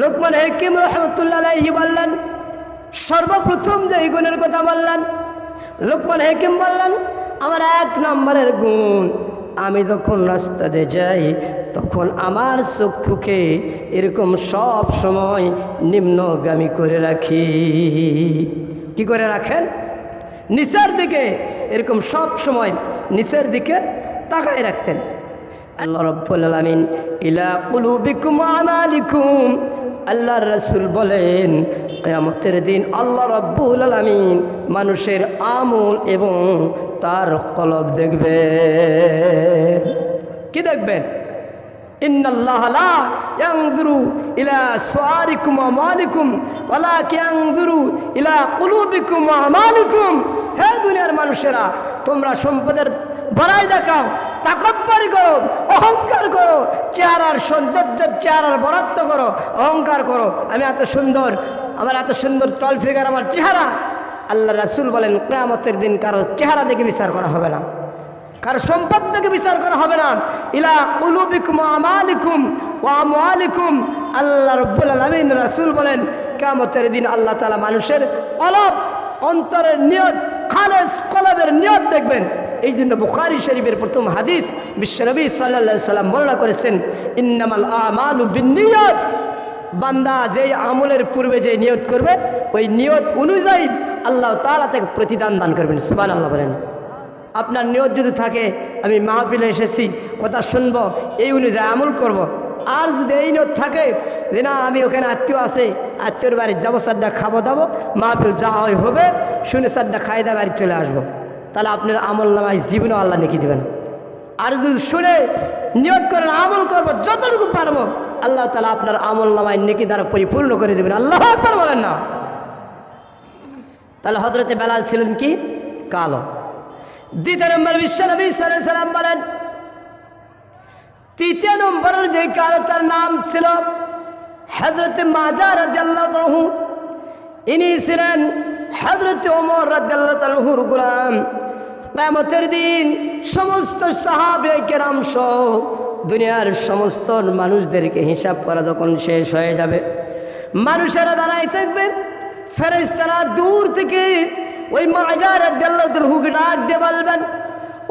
লোকমান হেকিম রহমতুল্লাহি বললেন, সর্বপ্রথম যে এই গুণের কথা বললেন, লোকমান হেকিম বললেন, আমার এক নম্বরের গুণ, আমি যখন রাস্তা দিয়ে যাই, তখন আমার চক্ষুকে এরকম সব সময় নিম্নগামী করে রাখি। কি করে রাখেন? নিচের দিকে এরকম সব সময় নিচের দিকে তাকায় রাখতেন। আল্লাহ রব্বুল আলামিন, ইলা কুলুবিকুম ওয়া আমালিকুম আল্লাহর রসুল বলেন, কিয়ামতের দিন আল্লাহ রব্বুল আলামিন মানুষের আমল এবং তার কলব দেখবে। কি দেখবেন? মানুষেরা, তোমরা সম্পদের বড়াই দেখাও তাকব্বরি করো অহংকার করো চেহারার সৌন্দর্যের চেহারার বরাত্ব করো, অহংকার করো। আমি এত সুন্দর, আমার এত সুন্দর টল ফিগার, আমার চেহারা। আল্লাহ রাসূল বলেন, কেয়ামতের দিন কারও চেহারা দেখে বিচার করা হবে না। কারও সম্পদ থেকে বিচার করা হবে না। ইলা কুলুবিকুম ওয়া আমালিকুম ওয়া আমওয়ালিকুম। আল্লাহ রাব্বুল আলামিন রাসূল বলেন, কিয়ামতের দিন আল্লাহ তালা মানুষের কলব, অন্তরের নিয়ত খালেস কলবের নিয়ত দেখবেন। এই জন্য বুখারী শরীফের প্রথম হাদিস বিশ্বনবী আলাইহি সাল্লাম বর্ণনা করেছেন, ইন্নামাল আমালু বান্দা যেই আমলের পূর্বে যে নিয়ত করবে, ওই নিয়ত অনুযায়ী আল্লাহ তালা তাকে প্রতিদান দান করবেন সুবান আল্লাহ বলেন। আপনার নিয়ত যদি থাকে, আমি মাহফিলে এসেছি, কথা শুনব, এই অনুযায়ী আমল করব। আর যদি এই নিয়ত থাকে যে না, আমি ওখানে আত্মীয় আছে, আত্মীয়র বাড়ি যাব সারটা খাব দাবো মাহফিল যা হয় হবে, শুনে সারটা খাই দাবো বাড়ি চলে আসব। তাহলে আপনার আমল নামায় জীবনও আল্লাহ নেকি দেবেন। আর যদি শুনে, নিয়ত করেন, আমল করব, যতটুকু পারব, আল্লাহ তালা আপনার আমল নামায় নেকি দ্বারা পরিপূর্ণ করে দেবেন। আল্লাহ বলেন না। তাহলে হজরতে বেলাল ছিলেন কি? কালো। দ্বিতীয় নম্বর বিশ্ব বিশ্বনবী সালাম বলেন, তৃতীয় নম্বরের যে কারও তার নাম ছিল হজরত মাজা রাহু ইনি ছিলেন হজরত ওমর রাহুর গুলাম। কেমতের দিন সমস্ত সাহাবে কেরাম সহ দুনিয়ার সমস্ত মানুষদেরকে হিসাব করা যখন শেষ হয়ে যাবে, মানুষেরা দাঁড়াই থাকবে ফেরেস্তারা দূর থেকে ওই মাজার হুকে ডাক দিয়ে বলবেন,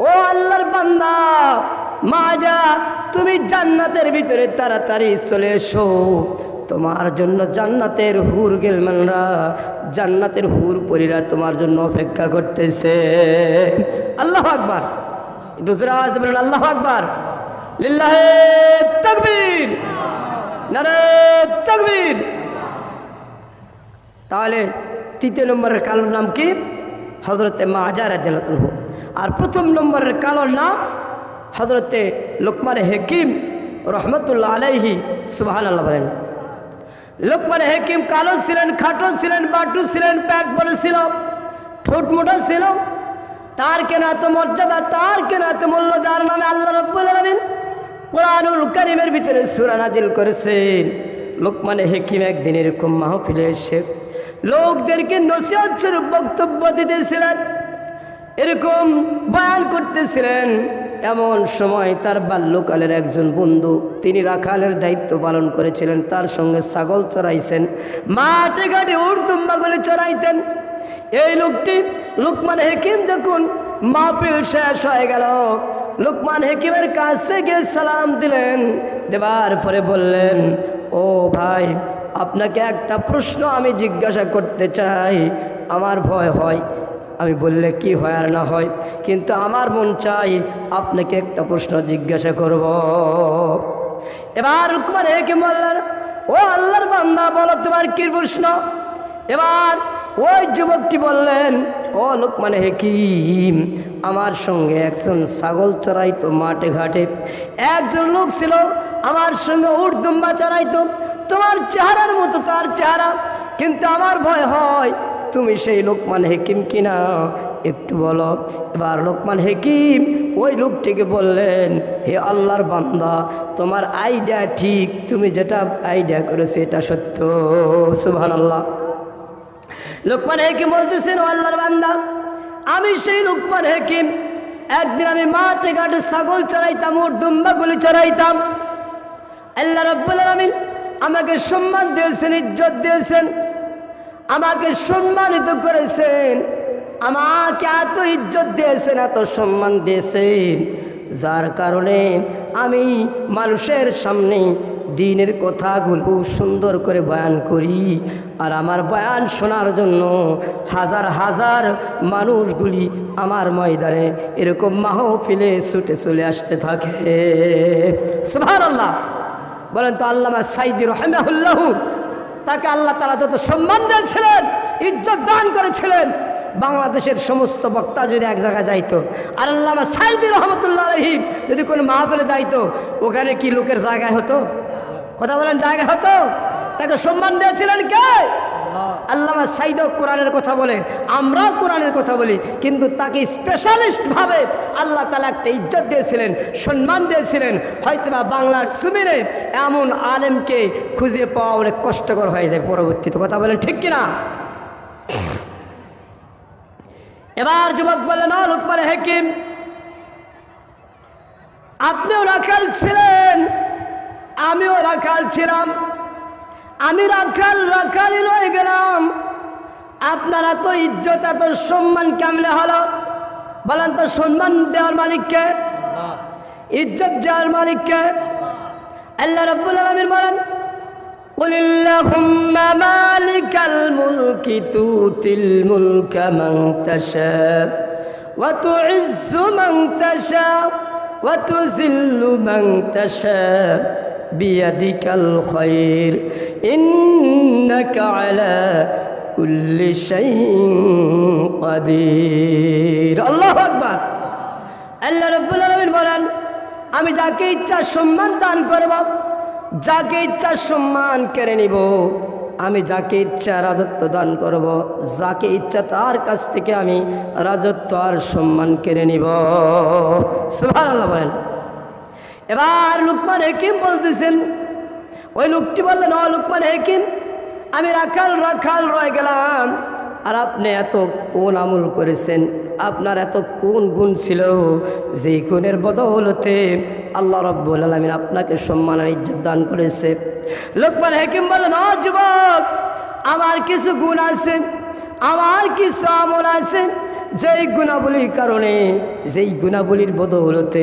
ও আল্লাহর বান্দা, মাজা, তুমি জান্নাতের ভিতরে তাড়াতাড়ি চলে এসো তোমার জন্য জান্নাতের হুর গেলমানরা, জান্নাতের হুর পরীরা তোমার জন্য অপেক্ষা করতেছে। আল্লাহ আকবার। দুসরাজ বলেন, আল্লাহ আকবার। লিল্লাহে তকবীর। নারে তকবীর। তাহলে তৃতীয় নম্বরের কালোর নাম কি? হজরতে মাজার আদালতহু আর প্রথম নম্বরের কালোর নাম হজরতে লোকমান হেকিম রহমতুল্লাহ আলাইহি সুবাহান আল্লাহ বলেন। লোকমান হেকিম কালো ছিলেন, খাটো ছিলেন, বাটু ছিলেন, প্যাট বড় ছিল, ঠোঁট মোটা ছিল। তার কেন এত মর্যাদা, তার কেন এত মূল্য, যার নামে আল্লাহ রব্বুল কোরআনুল করিমের ভিতরে সুরানাদিল করেছেন। লোকমান হেকিম একদিন এরকম মাহফিলে এসে লোকদেরকে নসিহত স্বরূপ বক্তব্য দিতেছিলেন, এরকম বয়ান করতেছিলেন। এমন সময় তার বাল্যকালের একজন বন্ধু, তিনি রাখালের দায়িত্ব পালন করেছিলেন, তার সঙ্গে ছাগল চড়াইছেন, মাঠে ঘাটে উর্দুম্বাগুলি চড়াইতেন। এই লোকটি লুকমান হেকিম দেখুন মাহফিল শেষ হয়ে গেল। লুকমান হেকিমের কাছে গিয়ে সালাম দিলেন, দেবার পরে বললেন, ও ভাই, আপনাকে একটা প্রশ্ন আমি জিজ্ঞাসা করতে চাই। আমার ভয় হয় আমি বললে কি হয় আর না হয়? কিন্তু আমার মন চাই আপনাকে একটা প্রশ্ন জিজ্ঞাসা করব। এবার লুকমান হেকিম বললেন, ও আল্লাহর বান্দা, বলো তোমার কি প্রশ্ন? এবার ওই যুবকটি বললেন, ও লোকমান হেকিম, আমার সঙ্গে একজন ছাগল চড়াইতো মাঠে ঘাটে। একজন লোক ছিল, আমার সঙ্গে উর্দুম্বা চড়াইতো। তোমার চেহারার মতো তার চেহারা, কিন্তু আমার ভয় হয় তুমি সেই লোকমান হেকিম কিনা? একটু বলো। এবার লোকমান হেকিম ওই লোকটিকে বললেন, হে আল্লাহর বান্দা, তোমার আইডিয়া ঠিক। তুমি যেটা আইডিয়া করেছ এটা সত্য। সুবহান আল্লাহ লোকমান হেকিম বলতেছেন, ও আল্লাহর বান্দা, আমি সেই লোকমান হেকিম। একদিন আমি মাঠে ঘাটে ছাগল চড়াইতাম ওর দুম্বাগুলি চড়াইতাম। আল্লাহ রব্বুল আলামিন আমাকে সম্মান দিয়েছেন, ইজ্জত দিয়েছেন। আমাকে সম্মানিত করেছেন, আমাকে এত ইজ্জত দিয়েছেন, এত সম্মান দিয়েছেন। যার কারণে আমি মানুষের সামনে দিনের কথাগুলো সুন্দর করে বয়ান করি আর আমার বয়ান শোনার জন্য হাজার হাজার মানুষগুলি আমার ময়দানে এরকম মাহফিলে ছুটে চলে আসতে থাকে। সুভার আল্লাহ বলেন তো আল্লামা সাইদি রহমাহুল্লাহ তাকে আল্লাহ তারা যত সম্মান দিয়েছিলেন, ইজ্জত দান করেছিলেন, বাংলাদেশের সমস্ত বক্তা যদি এক জায়গায় যাইতো আর আল্লাহ সাইদি রহমতুল্লাহ আলহিম যদি কোনো মাহফিলে যাইতো, ওখানে কি লোকের জায়গায় হতো? কথা বলেন জায়গা হতো? তাকে সম্মান দিয়েছিলেন কে? আল্লামা সাইদ কোরআনের কথা বলে, আমরাও কোরআনের কথা বলি, কিন্তু তাকে স্পেশালিস্টভাবে আল্লাহ তালা একটা ইজ্জত দিয়েছিলেন, সম্মান দিয়েছিলেন, হয়তোবা বাংলার সুমিরে এমন আলেমকে খুঁজে পাওয়া অনেক কষ্টকর হয়ে যায় পরবর্তীতে। কথা বলেন ঠিক কিনা? এবার যুবক বললেন, "ও লোকমান হেকিম, আপনিও রাখাল ছিলেন, আমিও রাখাল ছিলাম। আমি রাখাল রাখালই রয়ে গেলাম আপনারা তো ইজ্জত এত সম্মান কেমনে হলো বলেন তো সম্মান দেওয়ার মালিককে ইজ্জত দেওয়ার মালিককে আল্লাহ রব্বুল আলমিন বলেন قل اللهم مالك الملك تؤتي الملك من تشاء وتعز من تشاء وتذل من تشاء بيدك الخير إنك على كل شيء قدير الله أكبر আল্লাহ রব্বুল আলমিন বলেন আমি যাকে ইচ্ছা সম্মান দান করব যাকে ইচ্ছা সম্মান কেড়ে নিব আমি যাকে ইচ্ছা রাজত্ব দান করব যাকে ইচ্ছা তার কাছ থেকে আমি রাজত্ব আর সম্মান কেড়ে নিব সুভান আল্লাহ বলেন এবার লুকমান হেকিম বলতেছেন, ওই লোকটি বললেন, ও লুকমান হেকিম, আমি রাখাল রাখাল রয়ে গেলাম। আর আপনি এত কোন আমল করেছেন? আপনার এত কোন গুণ ছিল? যেই গুণের বদৌলতে আল্লাহ রব্বুল আলমিন আপনাকে সম্মান আর ইজ্জত দান করেছে। লোকমান হেকিম বললেন, ও যুবক, আমার কিছু গুণ আছে, আমার কিছু আমল আছে যেই গুণাবলীর কারণে, যেই গুণাবলীর বদৌলতে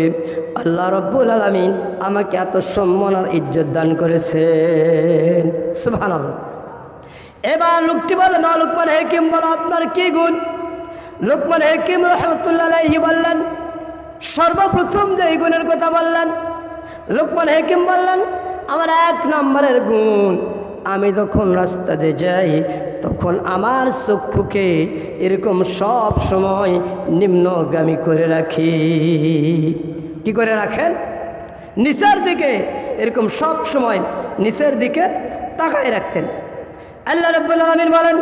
আল্লাহ রব্বুল আলমিন আমাকে এত সম্মান আর ইজ্জত দান করেছেন। সুবহানাল্লাহ। এবার লোকটি বলে, না, লোকমান হেকিম, বলো আপনার কি গুণ? লোকমান হেকিম রহমতুল্লাহি বললেন, সর্বপ্রথম যে গুণের কথা বললেন, লোকমান হেকিম বললেন, আমার এক নম্বরের গুণ আমি যখন রাস্তাতে যাই তখন আমার চক্ষুকে এরকম সব সময় নিম্নগামী করে রাখি কি করে রাখেন নিচের দিকে এরকম সব সময় নিচের দিকে তাকায় রাখতেন আল্লাহ রাব্বুল আলামিন বলেন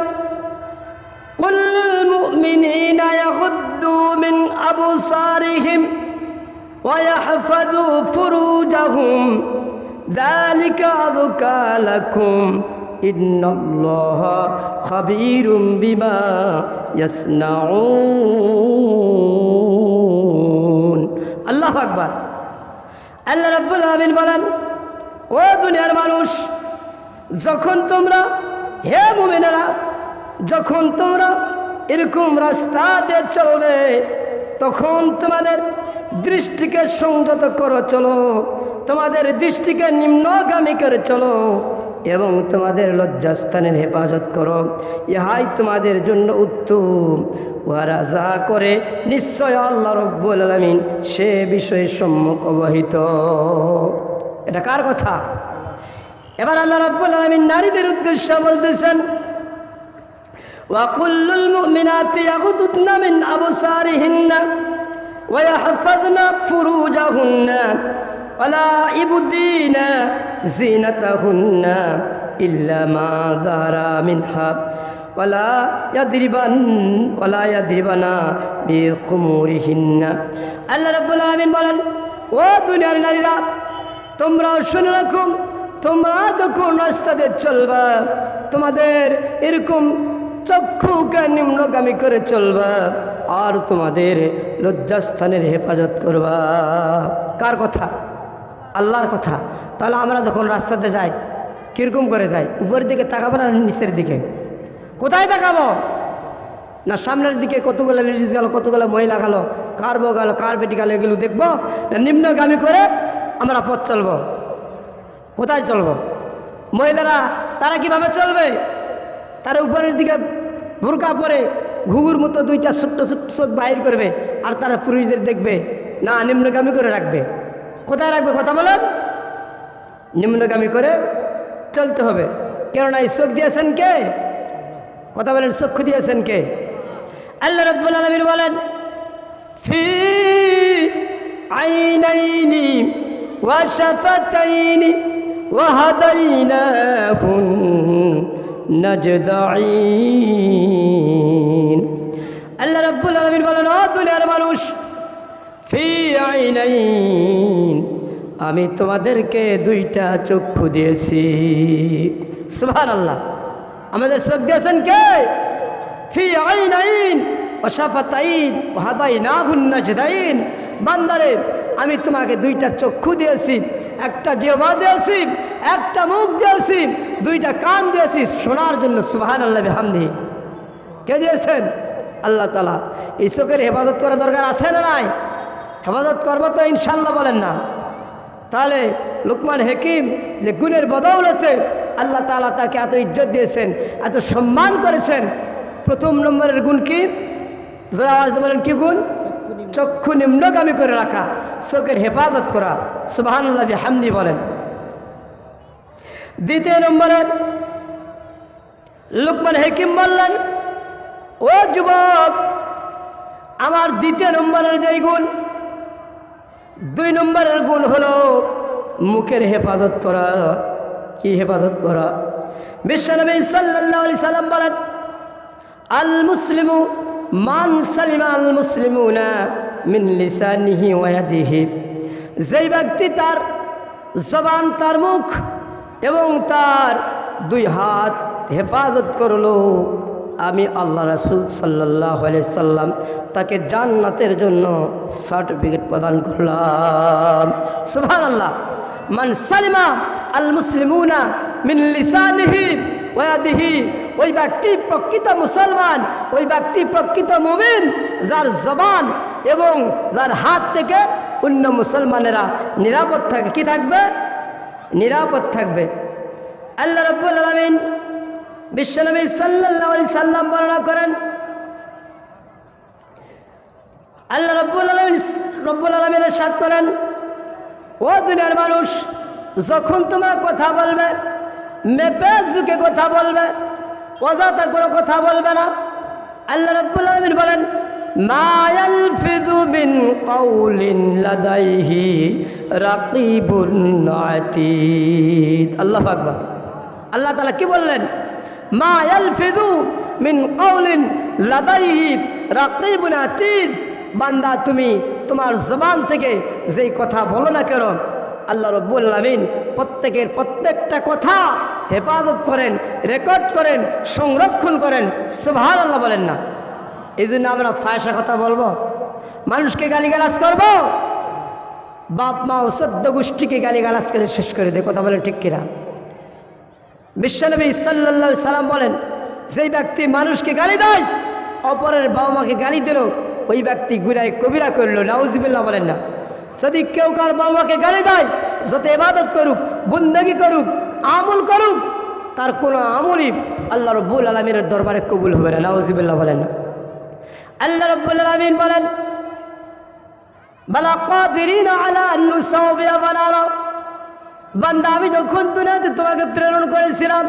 قل للمؤمنين يغضوا من أبصارهم ويحفظوا فروجهم জালিকা যুকালাকুম ইন্নাল্লাহ খাবীরুম বিমা ইয়াসনাউন আল্লাহ আকবার আল্লাহ রাব্বুল আমিন বলেন, ও দুনিয়ার মানুষ, যখন তোমরা, হে মুমিনারা, যখন তোমরা এরকম রাস্তাতে চলবে তখন তোমাদের দৃষ্টিকে সংযত করো, চলো। তোমাদের দৃষ্টিকে নিম্নগামী করে চলো এবং তোমাদের লজ্জাস্থানের হেফাজত করো। ইহাই তোমাদের জন্য উত্তম। উহারা যা করে নিশ্চয় আল্লাহ রব্বুল আলমিন সে বিষয়ে সম্মুখ অবহিত। এটা কার কথা? এবার আল্লাহ রাব্বুল আলামিন নারীদের উদ্দেশ্যে বলতেছেন وكل المؤمنات يغضضن من أبصارهن ويحفظن فروجهن ولا يبدين زينتهن إلا ما ظهر منها ولا يضربن ولا يضربن بخمورهن আল্লাহ রাব্বুল আলামিন বলেন ও দুনিয়ার নারীরা তোমরা শুনে রাখো তোমরা যখন রাস্তাতে চলবা তোমাদের এরকম চক্ষুকে নিম্নগামী করে চলবা, আর তোমাদের লজ্জাস্থানের হেফাজত করবা। কার কথা? আল্লাহর কথা। তাহলে আমরা যখন রাস্তাতে যাই, কীরকম করে যাই? উপরের দিকে তাকাবো না, নিচের দিকে? কোথায় তাকাবো? না সামনের দিকে কতগুলো লেডিস গেল, কতগুলো মহিলা গেল, কার বউ গেল, কার বেটি গেল, এগুলো দেখব? না নিম্নগামী করে আমরা পথ চলবো। কোথায় চলবো? মহিলারা, তারা কীভাবে চলবে? তারা উপরের দিকে ভুরকা পরে ঘুঘুর মতো দুইটা ছোট্ট ছোট্ট চোখ বাহির করবে আর তারা পুরুষদের দেখবে, না, নিম্নগামী করে রাখবে। কোথায় রাখবে কথা বলেন? নিম্নগামী করে চলতে হবে। কেননা এই চোখ দিয়েছেন কে? কথা বলেন চক্ষু দিয়েছেন কে? আল্লাহ রব্বুল আলমিন বলেন, ফি আইনাইনি ওয়াশাফাতাইনি ওয়াহাদাইনাহুন নাজদাইন আল্লাহ রব্বুল আলমিন বলেন, ও দুনিয়ার মানুষ, ফি আইনাইন, আমি তোমাদেরকে দুইটা চক্ষু দিয়েছি। সুবহান আল্লাহ আমাদের চোখ দিয়েছেন কে? ফি আইনাইন ওসাফাতাইন হাদাই না ঘুন্নাজদাইন বান্দারে, আমি তোমাকে দুইটা চক্ষু দিয়েছি, একটা জিহ্বা দিয়েছি একটা মুখ দিয়েছি, দুইটা কান দিয়েছি, শোনার জন্য সুবহান আল্লাহ হামদি কে দিয়েছেন? আল্লাহ তালা এই চোখের হেফাজত করা দরকার আছে না নাই? হেফাজত করব তো ইনশাল্লাহ বলেন না। তাহলে লুকমান হেকিম যে গুণের বদৌলতে আল্লাহ তালা তাকে এত ইজ্জত দিয়েছেন, এত সম্মান করেছেন। প্রথম নম্বরের গুণ কি? জোরা আওয়াজ বলেন, কি গুণ? চক্ষু নিম্নগামী করে রাখা, চোখের হেফাজত করা। সুবাহান হামদি বলেন। দ্বিতীয় নম্বরে লুকমান হেকিম বললেন, ও যুবক, আমার দ্বিতীয় নম্বরের যেই গুণ, দুই নম্বরের গুণ হলো মুখের হেফাজত করা। কি হেফাজত করা? বিশ্বনবী সাল্লাল্লাহু আলাইহি সাল্লাম বলেন, আল মুসলিমু মান সালিমা আল মুসলিমুনা মিন লিসানিহি ওয়া ইয়াদিহি। যেই ব্যক্তি তার জবান, তার মুখ এবং তার দুই হাত হেফাজত করল। আমি আল্লাহ রাসুল সাল্লাহ সাল্লাম তাকে জান্নাতের জন্য সার্টিফিকেট প্রদান করলাম। সুভান আল্লাহ মান সালিমা আল মুসলিমুনা মিন ওয়াদিহি ওই ব্যক্তি প্রকৃত মুসলমান, ওই ব্যক্তি প্রকৃত মুমিন, যার জবান এবং যার হাত থেকে অন্য মুসলমানেরা নিরাপদ থাকে, কি থাকবে? নিরাপদ থাকবে। আল্লাহ রব্বুল আলমিন বিশ্বনবী সাল্লাহ আলি সাল্লাম বর্ণনা করেন, আল্লাহ রব্বুল আলমিন রব্বুল আলমিনের সাথ করেন, ও দুনিয়ার মানুষ, যখন তোমরা কথা বলবে মেপে ঝুঁকে কথা বলবে অজাতা করে কথা বলবে না। আল্লাহ রব্বুল আলমিন বলেন মায়াল ফিজু মিন কৌলিন লাদাইহি রাকিবুন আতীত আল্লাহ আকবার। আল্লাহ তালা কি বললেন? মা ইয়ালফিযু মিন কওলিন লাদাইহি রাকিবুন আতীদ। বান্দা, তুমি তোমার জবান থেকে যেই কথা বলো না কেন, আল্লাহ রব্বুল প্রত্যেকের প্রত্যেকটা কথা হেফাজত করেন, রেকর্ড করেন, সংরক্ষণ করেন। সুবহানাল্লাহ বলেন না। এই জন্য আমরা ফায়সা কথা বলব। মানুষকে গালিগালাজ করব। বাপ মা ও সদ্য গোষ্ঠীকে গালিগালাজ করে শেষ করে দে কথা বলেন ঠিক কিনা? বিশ্বনবী সাল্লা সাল্লাম বলেন, যেই ব্যক্তি মানুষকে গালি দেয়, অপরের বাবা মাকে গালি দিল ওই ব্যক্তি গুনায় কবিরা করল নাউজিবিল্লা বলেন না। যদি কেউ কার বাবা মাকে গালি দেয়, যত এবাদত করুক, বন্দগি করুক, আমল করুক, তার কোনো আমলই আল্লাহ রব্বুল আলমীর দরবারে কবুল হবে না নাউজিবিল্লা বলেন না। আল্লাহ রব্বুল আলমিন বলেন আমি যখন দুনিয়াতে তোমাকে প্রেরণ করেছিলাম,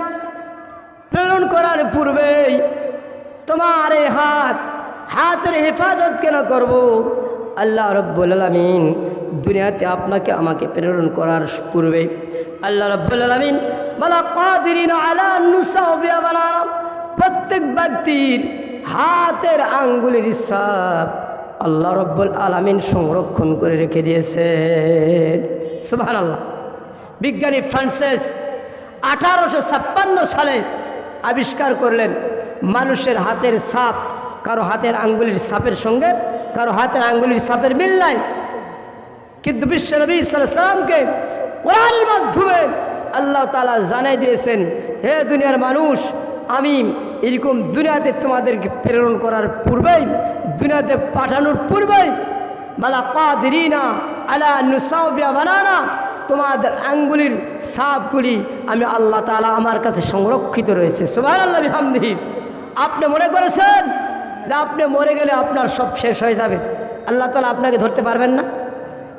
প্রেরণ করার পূর্বেই তোমার এই হাত, হাতের হেফাজত কেন করব? আল্লাহ রব্বুল আলমিন দুনিয়াতে আপনাকে আমাকে প্রেরণ করার পূর্বে আল্লাহ রব্বুল আলমিন বলা কাদিরিন আলা প্রত্যেক ব্যক্তির হাতের আঙ্গুলের হিসাব আল্লাহ রব্বুল আলমিন সংরক্ষণ করে রেখে দিয়েছেন সুবাহ আল্লাহ বিজ্ঞানী ফ্রান্সেস আঠারোশো ছাপ্পান্ন সালে আবিষ্কার করলেন, মানুষের হাতের সাপ কারও হাতের আঙ্গুলির সাপের সঙ্গে কারও হাতের আঙ্গুলির সাপের মিল নাই। কিন্তু বিশ্বনবী সালামকে কোরআনের মাধ্যমে আল্লাহ তালা জানাই দিয়েছেন, হে দুনিয়ার মানুষ, আমি এরকম দুনিয়াতে তোমাদেরকে প্রেরণ করার পূর্বেই, দুনিয়াতে পাঠানোর পূর্বেই বালা কাদিরিনা আলা নুসাউবিয়া বানানা, তোমাদের আঙ্গুলির সাপগুলি আমি আল্লাহ তালা আমার কাছে সংরক্ষিত রয়েছে। সোভার আল্লাহ হামদি আপনি মনে করেছেন যে আপনি মরে গেলে আপনার সব শেষ হয়ে যাবে? আল্লাহ তালা আপনাকে ধরতে পারবেন না?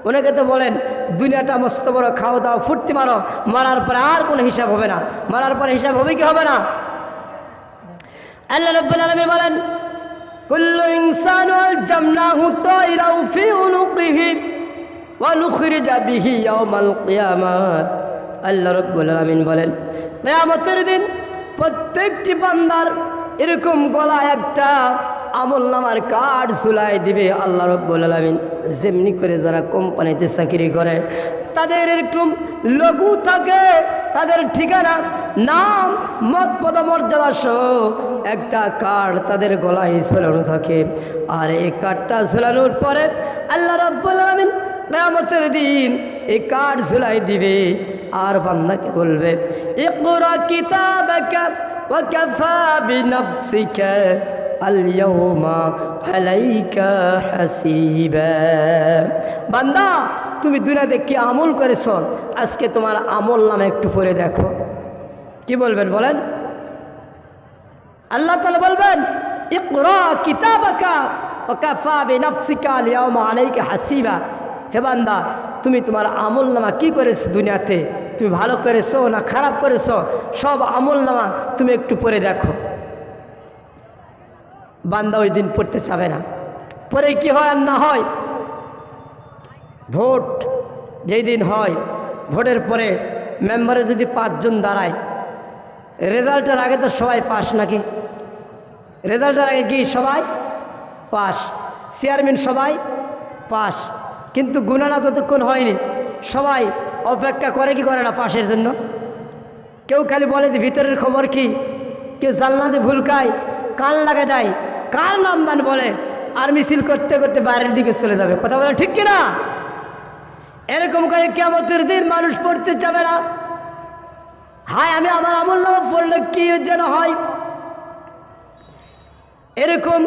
অনেকে তো বলেন, দুনিয়াটা মস্ত বড়, খাওয়া দাও ফুর্তি মারো। মারার পরে আর কোনো হিসাব হবে না। মারার পরে হিসাব হবে কি হবে না? আল্লাহ রব্বুল আলামিন বলেন, কুল্লু ইনসান ইনসানু আলজামনাহু তাইরাও ফি উনুকিহি ওয়া নুখরিজা বিহি ইয়াউমাল কিয়ামাত। আল্লাহ রব্বুল আলামিন বলেন, কিয়ামতের দিন প্রত্যেকটি বান্দার এরকম গলা একটা আমল নামার কার্ড ঝুলাই দিবে আল্লাহ রব্বুল আলমিন। যেমনি করে যারা কোম্পানিতে চাকরি করে, তাদের একটু লঘু থাকে, তাদের ঠিকানা, নাম মত পদমর্যাদা সহ একটা কার্ড তাদের গলায় ঝোলানো থাকে। আর এই কার্ডটা ঝোলানোর পরে আল্লাহ রব্বুল আলমিন কেয়ামতের দিন এই কার্ড ঝুলাই দিবে। আর বান্দাকে বলবে ওয়াকাফা বিনাফসিকা। হাসিবা। বান্দা, তুমি দুনিয়াতে কি আমল করেছ? আজকে তোমার আমল নামে একটু পরে দেখো। কি বলবেন বলেন? আল্লাহ তালা বলবেন হাসিবা। হে বান্দা, তুমি তোমার আমল নামা কী করেছ দুনিয়াতে? তুমি ভালো করেছ না খারাপ করেছ? সব আমল নামা তুমি একটু পরে দেখো। বান্দা ওই দিন পড়তে চাবে না। পরে কি হয় আর না হয়? ভোট যেই দিন হয়, ভোটের পরে মেম্বারে যদি পাঁচজন দাঁড়ায়, রেজাল্টের আগে তো সবাই পাস নাকি? রেজাল্টের আগে কি সবাই? পাস। চেয়ারম্যান সবাই পাস। কিন্তু গুণানা যতক্ষণ হয়নি, সবাই অপেক্ষা করে কি করে না পাশের জন্য? কেউ খালি বলে যে ভিতরের খবর কি? কেউ জানলাতে ভুলকায়, কান লাগা দেয় কার নাম মান বলে? আর মিছিল করতে করতে বাইরের দিকে চলে যাবে। কথা বলে ঠিক কিনা? এরকম করে কেমতের দিন মানুষ পড়তে যাবে না। হায়, আমি আমার আমল নামা পড়লে কি যেন হয়? এরকম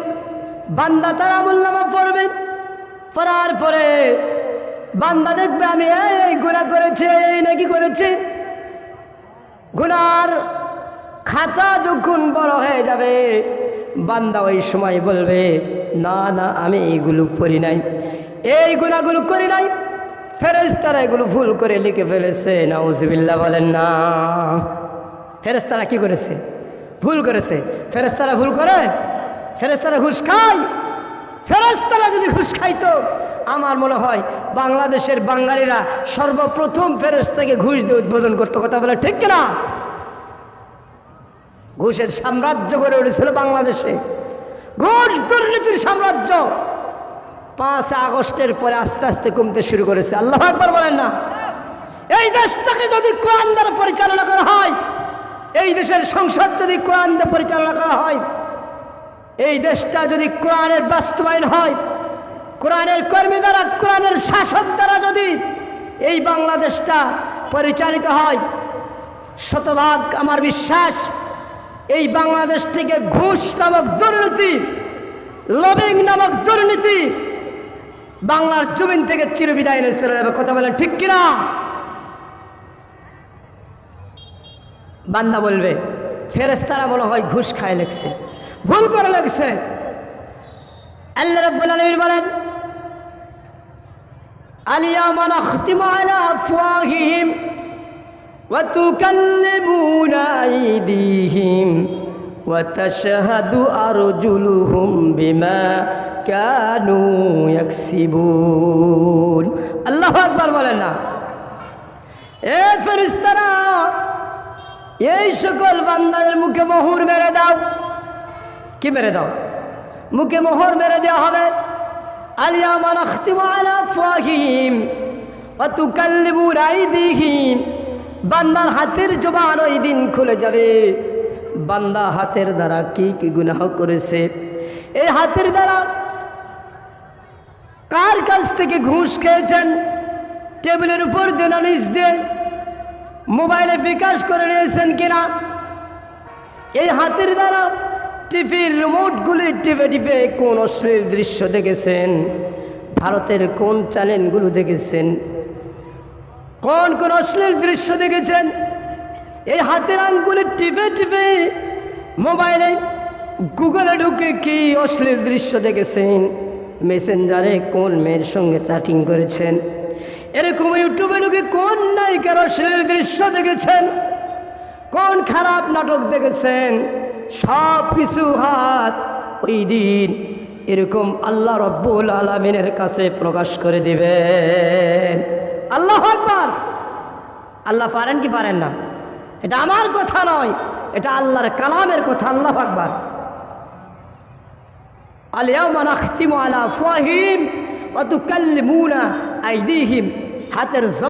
বান্দা তার আমল নামা পড়বে। পড়ার পরে বান্দা দেখবে, আমি এই গুণা করেছে এই নাকি করেছে। গুনার খাতা যখন বড় হয়ে যাবে বান্দা ওই সময় বলবে, না না, আমি এইগুলো পড়ি নাই। এই গুণাগুলো করি নাই। ফেরেস্তারা এগুলো ভুল করে লিখে ফেলেছে। নাউজবিল্লা বলেন, না। ফেরেস্তারা কি করেছে? ভুল করেছে। ফেরেস্তারা ভুল করে? ফেরেস্তারা ঘুষ খায়? ফেরেস্তারা যদি ঘুষ খাইতো, আমার মনে হয় বাংলাদেশের বাঙালিরা সর্বপ্রথম ফেরেস্তাকে ঘুষ দিয়ে উদ্বোধন করতো। কথা বলে ঠিক কিনা? ঘুষের সাম্রাজ্য গড়ে উঠেছিল বাংলাদেশে। ঘুষ দুর্নীতির সাম্রাজ্য পাঁচ আগস্টের পরে আস্তে আস্তে কমতে শুরু করেছে। আল্লাহ একবার বলেন না। এই দেশটাকে যদি কোরআন দ্বারা পরিচালনা করা হয়, এই দেশের সংসদ যদি কোরআন দিয়ে পরিচালনা করা হয়, এই দেশটা যদি কোরআনের বাস্তবায়ন হয়, কোরআনের কর্মী দ্বারা, কোরআনের শাসক দ্বারা যদি এই বাংলাদেশটা পরিচালিত হয়, শতভাগ আমার বিশ্বাস এই বাংলাদেশ থেকে ঘুষ নামক দুর্নীতি, লবিং নামক দুর্নীতি বাংলার জমিন থেকে চিরবিদায় নিয়ে চলে যাবে। কথা বলেন ঠিক কিনা? বান্দা বলবে ফেরেস্তারা বলো হয় ঘুষ খায় লেগছে। ভুল করে লেগছে। আল্লাহ বলেন আলিয়া মানা আলা وتكلمون أيديهم وتشهد أرجلهم بما كانوا يكسبون الله أكبر বলেন না এ ফেরেশতারা এই সকল বান্দাদের মুখে মোহর মেরে দাও কি মেরে দাও মুখে মোহর মেরে দেওয়া হবে اليوم نختم على أفواههم وتكلمون أيديهم বান্দার হাতের জবান ওই দিন খুলে যাবে। বান্দা হাতের দ্বারা কি কি গুনাহ করেছে? এই হাতের দ্বারা কার কাছ থেকে ঘুষ খেয়েছেন? টেবিলের উপর না দিয়ে মোবাইলে বিকাশ করে নিয়েছেন কিনা? এই হাতের দ্বারা টিভির রিমোটগুলি টিপে টিপে কোন অশ্লীল দৃশ্য দেখেছেন? ভারতের কোন চ্যানেলগুলো দেখেছেন? কোন কোন অশ্লীল দৃশ্য দেখেছেন? এই হাতের আঙ্গুলে টিপে টিপে মোবাইলে গুগলে ঢুকে কি অশ্লীল দৃশ্য দেখেছেন? মেসেঞ্জারে কোন মেয়ের সঙ্গে চ্যাটিং করেছেন? এরকম ইউটিউবে ঢুকে কোন নায়িকার অশ্লীল দৃশ্য দেখেছেন? কোন খারাপ নাটক দেখেছেন? সব কিছু হাত ওই দিন এরকম আল্লাহ রব্বুল আলমিনের কাছে প্রকাশ করে দিবেন। আল্লাহ আকবার। আল্লাহ পারেন কি পারেন না? এটা আমার কথা নয়, এটা আল্লাহর কালামের কথা, আল্লাহ আকবার। আলিয়ামা নাখতিমু আলা ফাহিম ওয়া তুকাল্লিমুনা আইদিহিম। হাতের